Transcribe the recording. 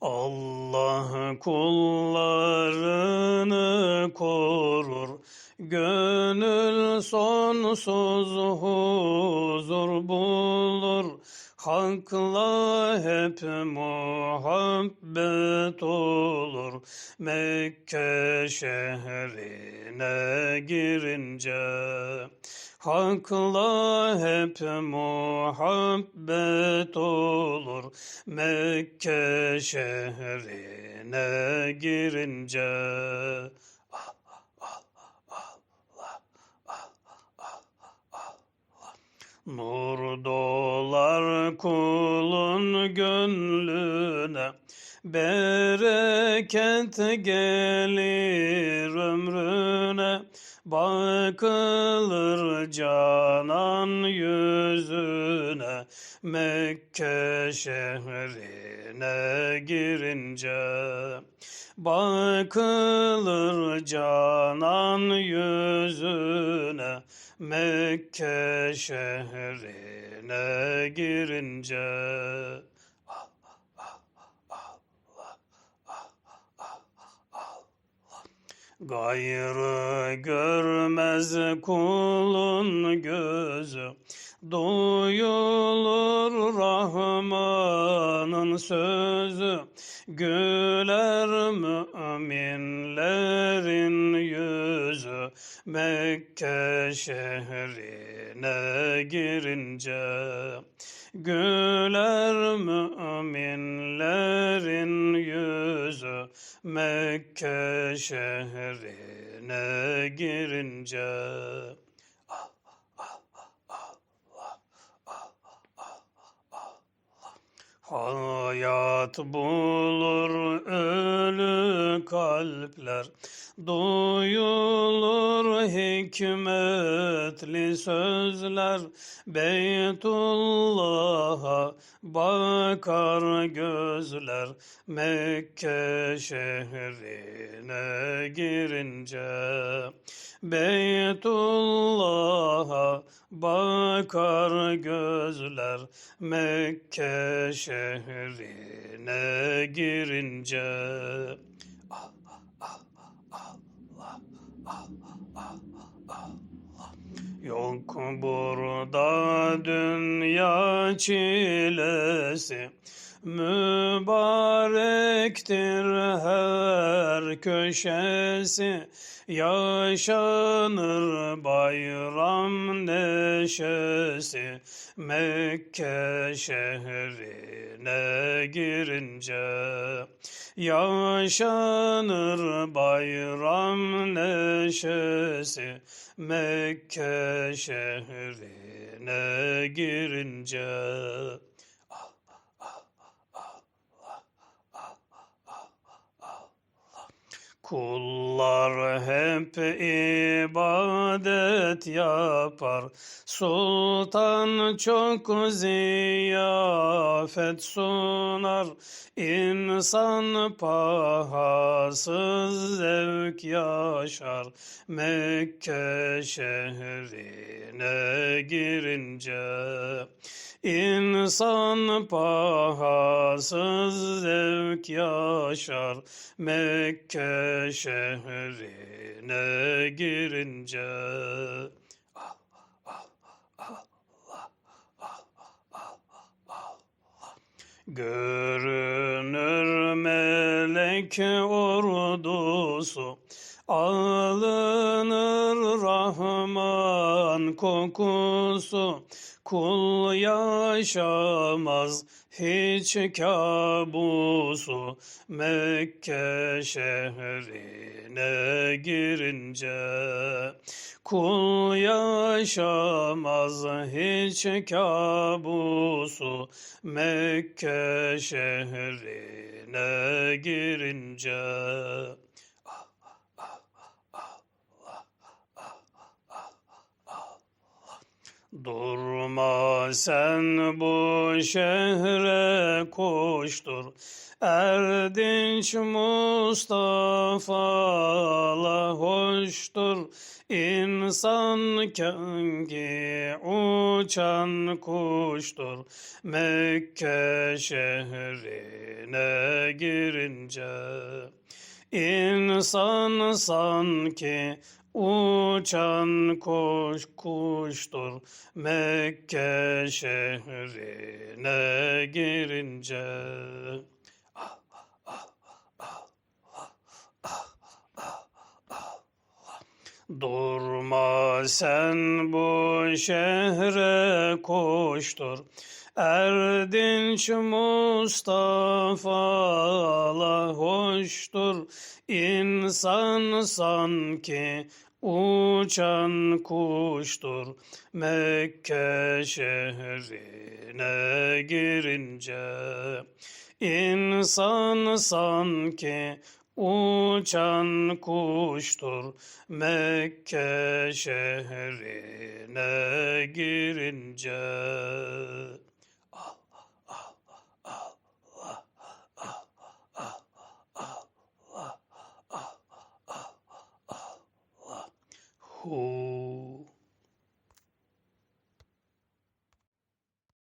Allah kullarını korur, gönül sonsuz huzur bulur. Hakla hep muhabbet olur, Mekke şehrine girince. Hakla hep muhabbet olur Mekke şehrine girince. Nur dolar kulun gönlüne, bereket gelir ömrüne, bakılır canan yüzüne, Mekke şehrine girince. Bakılır canan yüzüne, Mekke şehrine girince. Gayrı görmez kulun gözü, duyulur Rahman'ın sözü, güler müminlerin yüzü, Mekke şehrine girince. Güler müminlerin yüzü, Mekke şehrine girince. Hayat bulur ölü kalpler, duyulur hikmetli sözler, Beytullah'a bakar gözler, Mekke şehrine girince. Beytullah'a bakar gözler Mekke şehrine girince. Yok burada dünya çilesi Mübarektir her köşesi. Yaşanır bayram neşesi Mekke şehrine girince. Yaşanır bayram neşesi Mekke şehrine girince. Kullar hep ibadet yapar, sultan çok ziyafet sunar, insan pahasız zevk yaşar, Mekke şehrine girince. İnsan pahasız zevk yaşar Mekke şehrine girince. Görünür melek ordusu Alınır Rahman kokusu. Kul yaşamaz hiç kabusu. Mekke şehrine girince Kul yaşamaz hiç kabusu Mekke şehrine girince Durma sen bu şehre koştur. Erdinç Mustafa'la hoştur. İnsan kendi uçan kuştur. Mekke şehrine girince. İnsan sanki uçan kuş kuştur Mekke şehrine girince. Durma sen bu şehre koştur. Erdinç Mustafa'la hoştur. İnsan sanki uçan kuştur. Mekke şehrine girince. İnsan sanki uçan kuştur. Mekke şehrine girince. Hu